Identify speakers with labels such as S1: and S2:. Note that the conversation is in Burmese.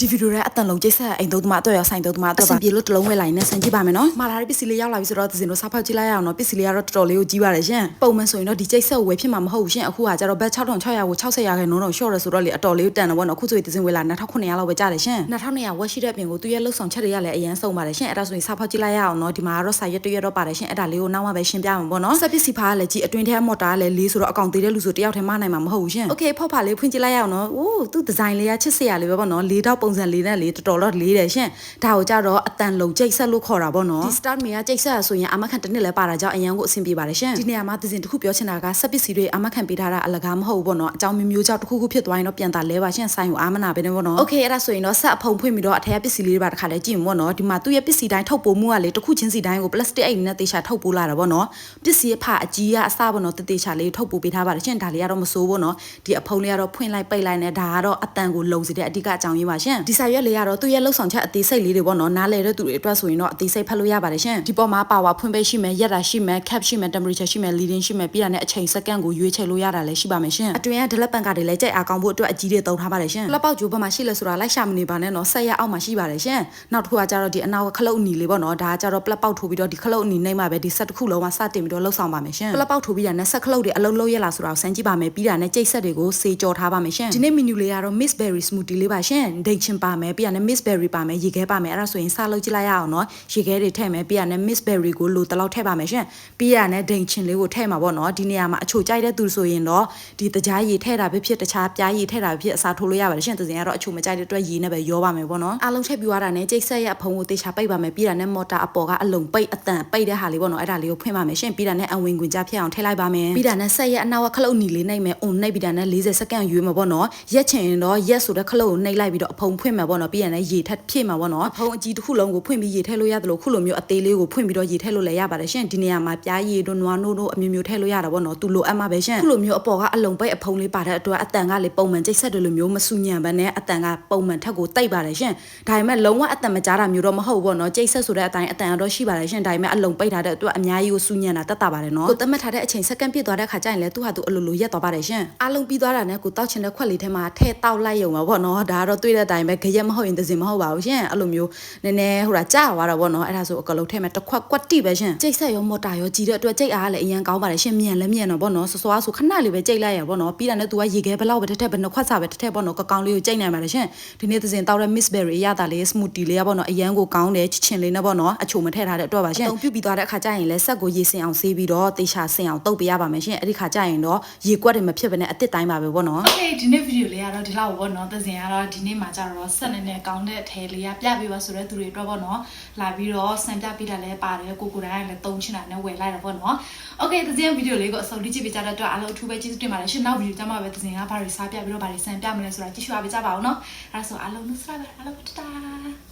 S1: ဒီဗီဒီယိုရဲ့အတန်လုံးကျိတ်ဆက်အိမ်သုံးသမားအတွက်ရောဆိုင်သုံးသမားအတွက်ပါအဆင်ပြေလို့တစ်လုံးဝယ်လိုက်နဲ့ဆင်ကြည့်ပါမယ်နော်မှာလာတဲ့ပစ္စည်းလေးရောက်လာပြီဆိုတော့သစင်တို့စားဖောက်ကြည့်လိုက်ရအောင်နော်ပစ္စည်းလေးကတော့တော်တော်လေးကိုကြီးပါတယ်ရှင်ပုံမှန်ဆိုရင်တော့ဒီကျိတ်ဆက်ကိုဝယ်ဖြစ်မှာမဟုတ်ဘူးရှင်အခုကကျတော့ဘတ်6600ကို60ရာခိုင်နှုန်းတော့ရှော့ရဆိုတော့လေအတော်လေးကိုတန်တယ်ပေါ့နော်အခုဆိုရင်သစင်ဝယ်လာ2900လောက်ပဲကြတယ်ရှင်2200ဝက်ရှိတဲ့အပြင်ကိုသူရဲ့လှုပ်ဆောင်ချက်တွေကလည်းအရင်ဆုံးပါတယ်ရှင်အဲ့ဒါဆိုရင်စားဖောက်ကြည့်လိုက်ရအောင်နော်ဒီမှာကတော့စာရွက်တရွက်တော့ပါတယ်ရှင်အဲ့ဒါလေးကိုနောက်မှပဲရှင်းပြမှာပေါ့နော်ဆက်ပစ္စည်းဖားကလည်းကြီးအတွင်းထဲမော်တာကလည်းလေးဆိုတော့အကောင်သေးတဲ့လူဆိုတယောက်ထဲမနိုင်မှာမဟုတ်ဘူးရှင်โอเคဖောက်ဖာလေးဖွင့်ကြည့်လိုက်ရအောင်နော်အိုးသူဒီဇိုင်းလေးကချစ်စရာလေးပဲပေါ့နော်လေးတော့ ပုံစံလေးနဲ့လေးတော်တော်တော့လေးတယ်ရှင်ဒါကိုကြတော့အတန်လုံကျိတ်ဆက်လို့ခေါ်တာပေါ့နော်ဒီ start မေကကျိတ်ဆက်ဆိုရင်အမခန့်တစ်နှစ်လဲပါတာကြောင့်အရန်ကိုအဆင်ပြေပါတယ်ရှင်ဒီနေရာမှာသစဉ်တစ်ခုပြောချင်တာကဆက်ပစ္စည်းတွေအမခန့်ပေးထားတာအလကားမဟုတ်ဘူးပေါ့နော်အကြောင်းမျိုးမျိုးကြောင့်တစ်ခုခုဖြစ်သွားရင်တော့ပြန်တာလဲပါရှင်ဆိုင်ကိုအာမနာပဲနေပေါ့နော် okay အဲ့ဒါဆိုရင်တော့ဆက်အဖုံဖွင့်ပြီးတော့အထက်ကပစ္စည်းလေးတွေပါတစ်ခါလဲကြည့်မယ်ပေါ့နော်ဒီမှာသူ့ရဲ့ပစ္စည်းတိုင်းထုတ်ပို့မှုကလေတစ်ခုချင်းစီတိုင်းကို plastic အိမ်နဲ့တေချာထုတ်ပို့လာတာပေါ့နော်ပစ္စည်းဖအကြီးကအစပေါ့နော်တေတေချာလေးထုတ်ပို့ပေးထားပါတယ်ရှင်ဒါလေးကတော့မစိုးဘူးပေါ့နော်ဒီအဖုံလေးကတော့ဖွင့်လိုက်ပိတ်လိုက်နဲ့ဒါကတော့အတန်ကိုလုံစေတဲ့အဓိကအကြောင်းရင်းပါရှင်ဒီစာရွက်လေးကတော့သူ့ရဲ့လှုပ်ဆောင်ချက်အသေးစိတ်လေးတွေပေါ့နော်နားလေတဲ့သူတွေအတွက်ဆိုရင်တော့အသေးစိတ်ဖတ်လို့ရပါတယ်ရှင်ဒီပေါ်မှာပါဝါဖွင့်ပိတ်ရှိမယ်ရက်တာရှိမယ် cap ရှိမယ် temperature ရှိမယ် leading ရှိမယ်ပြီးတာနဲ့အချိန်စက္ကန့်ကိုရွေးချယ်လို့ရတာလည်းရှိပါမယ်ရှင်အတွင်းက develop ကတွေလည်းကြိုက်အားကောင်းဖို့အတွက်အကြီးတွေသုံးထားပါတယ်ရှင်လက်ပေါက်ကျိုးဘက်မှာရှိလဲဆိုတာလိုက်ရှာမနေပါနဲ့နော်ဆက်ရက်အောက်မှာရှိပါတယ်ရှင်နောက်တစ်ခုကကြတော့ဒီအနောက်ကခလုတ်အနီလေးပေါ့နော်ဒါကကြတော့ပလက်ပေါက်ထိုးပြီးတော့ဒီခလုတ်အနီနှိမ့်မှာပဲဒီဆက်တစ်ခုလုံးမှာစတင်ပြီးတော့လှုပ်ဆောင်ပါမယ်ရှင်ပလက်ပေါက်ထိုးပြီးတာနဲ့ဆက်ခလုတ်တွေအလုံးလုံးရလာဆိုတာကိုစမ်းကြည့်ပါမယ်ပြီးတာနဲ့ကြိတ်ဆက်တွေကိုစေကြော်ထားပါမယ်ရှင်ဒီနေ့ menu လေးကတော့ Miss Berry smoothie လေးပါရှင်ဒိတ်ချင်ပါမယ်ပြီးတာနဲ့ Miss Berry ပါမယ်ရေခဲပါမယ်အဲ့ဒါဆိုရင်စလုပ်ကြည့်လိုက်ရအောင်နော်ရေခဲတွေထည့်မယ်ပြီးတာနဲ့ Miss Berry ကိုလိုတလောက်ထည့်ပါမယ်ရှင်ပြီးတာနဲ့ဒိတ်ချင်လေးကိုထည့်မှာပေါ့နော်ဒီနေရာမှာအချိုကြိုက်တဲ့သူဆိုရင်တော့ဒီတကြားရေထည့်တာပဲဖြစ်တခြားပြားရေထည့်တာပဲဖြစ်အစားထိုးလို့ရပါတယ်ရှင်သူစင်ကတော့အချိုမကြိုက်တဲ့အတွက်ရေနဲ့ပဲရောပါမယ်ပေါ့နော်အားလုံးထည့်ပြီးသွားတာနဲ့ကြိတ်ဆက်ရအဖုံကိုတေချာပိတ်ပါမယ်ပြီးတာနဲ့မော်တာအပေါ်ကအလုံပိတ်အတန်ပိတ်တဲ့ဟာလေးပေါ့နော်အဲ့ဒါလေးကိုဖွင့်ပါမယ်ရှင်ပြီးတာနဲ့အဝင်ခွင်ကြဖြစ်အောင်ထည့်လိုက်ပါမယ်ပြီးတာနဲ့ဆက်ရအနောက်ကခလုတ်နီလေးနှိပ်မယ်အုံနှိပ်ပြီးတာနဲ့40စက္ကန့်ရွေးမှာပေါ့နော်ရက်ချင်ရင်တော့ရက်ဆိုတဲ့ခလုတ်ကိုနှိပ်လိုက်ပြီးတော့အဖုံဖွင့်မှာပေါ့နော်ပြီးရနဲ့ရေထက်ဖြည့်မှာပေါ့နော်အဖုံအကြီးတစ်ခုလုံးကိုဖွင့်ပြီးရေထည့်လို့ရတယ်လို့ခုလိုမျိုးအသေးလေးကိုဖွင့်ပြီးတော့ရေထည့်လို့လည်းရပါတယ်ရှင်ဒီနေရာမှာပြားရည်တို့နွားနို့တို့အမျိုးမျိုးထည့်လို့ရတာပေါ့နော်သူလိုအပ်မှာပဲရှင်ခုလိုမျိုးအပေါ်ကအလုံပိတ်အဖုံလေးပါတဲ့အတွက်အတန်ကလေပုံမှန်ကြိတ်ဆက်တယ်လို့မျိုးမဆူညံပဲနဲ့အတန်ကပုံမှန်ထက်ကိုတိတ်ပါတယ်ရှင်ဒါပေမဲ့လုံးဝအတန်မကြားတာမျိုးတော့မဟုတ်ဘူးပေါ့နော်ကြိတ်ဆက်ဆိုတဲ့အတိုင်းအတန်ကတော့ရှိပါတယ်ရှင်ဒါပေမဲ့အလုံပိတ်ထားတဲ့အတွက်အများကြီးကိုဆူညံတာတက်တာပါတယ်နော်ကိုသတ်မှတ်ထားတဲ့အချိန်စက္ကန့်ပြည့်သွားတဲ့ခါကျရင်လေသူ့ဟာသူအလိုလိုရက်သွားပါတယ်ရှင်အားလုံးပြီးသွားတာနဲ့ကိုတောက်ချင်တဲ့ခွက်လေးထဲမှာထည့်တောက်လိုက်ရုံပါပေါ့နော်ဒါကတော့တွေ့တဲ့အတိုင်းပဲခရက်မဟုတ်ရင်သစင်မဟုတ်ပါဘူးရှင်အဲ့လိုမျိုးနည်းနည်းဟိုတာကြာသွားတော့ပေါ့နော်အဲ့ဒါဆိုအကလုံးထဲမှာတစ်ခွက်ကွက်တိပဲရှင်ကြိတ်ဆက်ရောမော်တာရောကြီးတဲ့အတွက်ကြိတ်အားလည်းအရင်ကောင်းပါတယ်ရှင်မြန်လည်းမြန်တော့ပေါ့နော်စောစောဆိုခဏလေးပဲကြိတ်လိုက်ရပေါ့နော်ပြီးတာနဲ့သူကရေခဲဘလောက်ပဲတစ်ထက်ဘယ်နှခွက်စာပဲတစ်ထက်ပေါ့နော်ကကောင်းလေးကိုကြိတ်နိုင်ပါတယ်ရှင်ဒီနေ့သစင်တောက်တဲ့ Miss Berry ရတာလေး smoothie လေးကပေါ့နော်အရန်ကိုကောင်းတယ်ချစ်ချင်လေးနဲ့ပေါ့နော်အချိုမထည့်ထားတဲ့အတွက်ပါရှင်အုံပြုတ်ပြီးသွားတဲ့အခါကျရင်လည်းဆက်ကိုရေစင်အောင်ဆေးပြီးတော့တေချာစင်အောင်တုပ်ပေးရပါမယ်ရှင်အဲ့ဒီခါကျရင်တော့ရေကွက်တွေမဖြစ်ဘဲနဲ့အစ်စ်တိုင်းပါပဲပေါ့နော်
S2: โอเคဒီနေ့ဗီဒီယိုလေးကတော့ဒီလောက်ပေါ့နော်သစင်ကတော့ဒီနေ့မှာကြတော့ ဆက်နေနေကောင်းတဲ့အထဲလေးကပြပေးပါဆိုတဲ့သူတွေအတွက်ပေါ့နော်လာပြီးတော့စံပြပေးတာလည်းပါတယ်ကိုကိုတိုင်းကလည်းတုံးချင်တာနဲ့ဝယ်လိုက်တာပေါ့နော်โอเคသစင်ဗီဒီယိုလေးကိုအဆုံးထိကြည့်ပေးကြတဲ့အတွက်အားလုံးအထူးပဲကျေးဇူးတင်ပါတယ်ရှင်နောက်ဗီဒီယိုကြမှာပဲသစင်ကဘာတွေစားပြပြီးတော့ဘာတွေစံပြမလဲဆိုတာကြည့်ရှုအားပေးကြပါဦးနော်အဲဒါဆိုအားလုံးလို့စလာပါအားလုံးတတာ